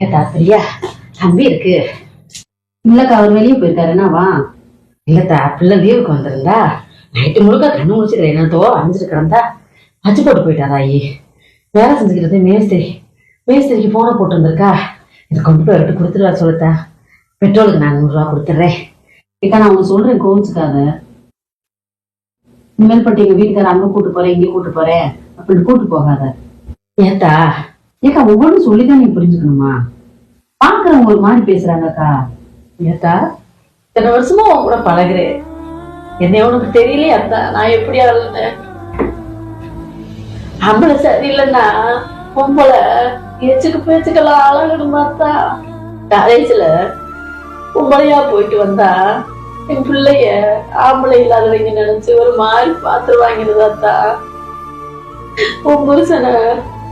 ஏத்தா பிரியா தம்பி இருக்கு. இல்லக்கா அவர் வெளியே போயிருக்காரு. என்னவா இல்லத்தா பிள்ளை லீவுக்கு வந்திருந்தா. நைட்டு முழுக்க கண்ணு முடிச்சுக்கிற என்னத்தோ அணிஞ்சிட்டு கிடந்தா. அச்சு போட்டு போயிட்டாரா ஐயே? வேலை செஞ்சுக்கிறது மேஸ்திரி. மேஸ்திரிக்கு போனை போட்டு வந்திருக்கா இது கொண்டு போய் விட்டு கொடுத்துருவா சொல்லுத்தா. பெட்ரோலுக்கு நான் நூறுரூவா கொடுத்துட்றேன். ஏக்கா நான் அவங்க சொல்றேன் கோவிச்சுக்காத. இனிமேல் பட்டு எங்க வீட்டுக்கார அங்க கூட்டு போறேன் இங்கே கூட்டு போறேன். அப்படின்னு கூட்டு போகாத. ஏத்தா ஏக்கா ஒவ்வொன்றும் சொல்லிதான் நீ புரிஞ்சுக்கணுமா? பாக்குறவங்க ஒரு மாதிரி பேசுறாங்கக்கா. ஏத்தா? இத்தனை வருஷமா உன் கூட பழகுறேன். என்னை உனக்கு தெரியலையே அத்தா? நான் எப்படி ஆளுனேன் ஆம்பளை சரியில்லைன்னா பொம்பளை எச்சுக்கு பேச்சுக்கெல்லாம் அழகணுமாத்தா காலேஜ்ல பொம்பளையா போயிட்டு வந்தா என் பிள்ளைய ஆம்பளை இல்லாதவங்க நினைச்சு ஒரு மாதிரி பாத்து வாங்கினதாத்தா உன் புருஷனை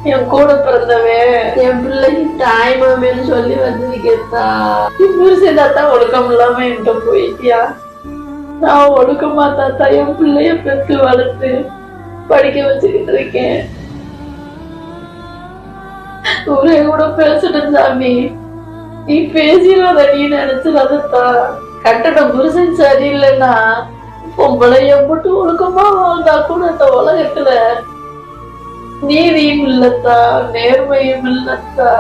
என் கூட பிறந்தவன் என் பிள்ளைக்கு தாய் மாமேன்னு சொல்லி வந்திருக்கேத்தா என் புருஷன் தாத்தா ஒழுக்கம் இல்லாம என்கிட்ட போயிட்டியா? நான் ஒழுக்கமா தாத்தா என் பிள்ளைய பெற்று வளர்த்து படிக்க வச்சுக்கிட்டு இருக்கேன். ஒரே கூட பேசணும் சாமி. நீ பேசிடாத நீ நினைச்சிடாதத்தா கட்டடம் புருஷன் சரியில்லைன்னா பொம்பளை எம்பிட்டு ஒழுக்கமா வாழ்ந்தா கூட இந்த உலகத்துல நீதியும் இல்லத்தா நேர்மையும் இல்லத்தா.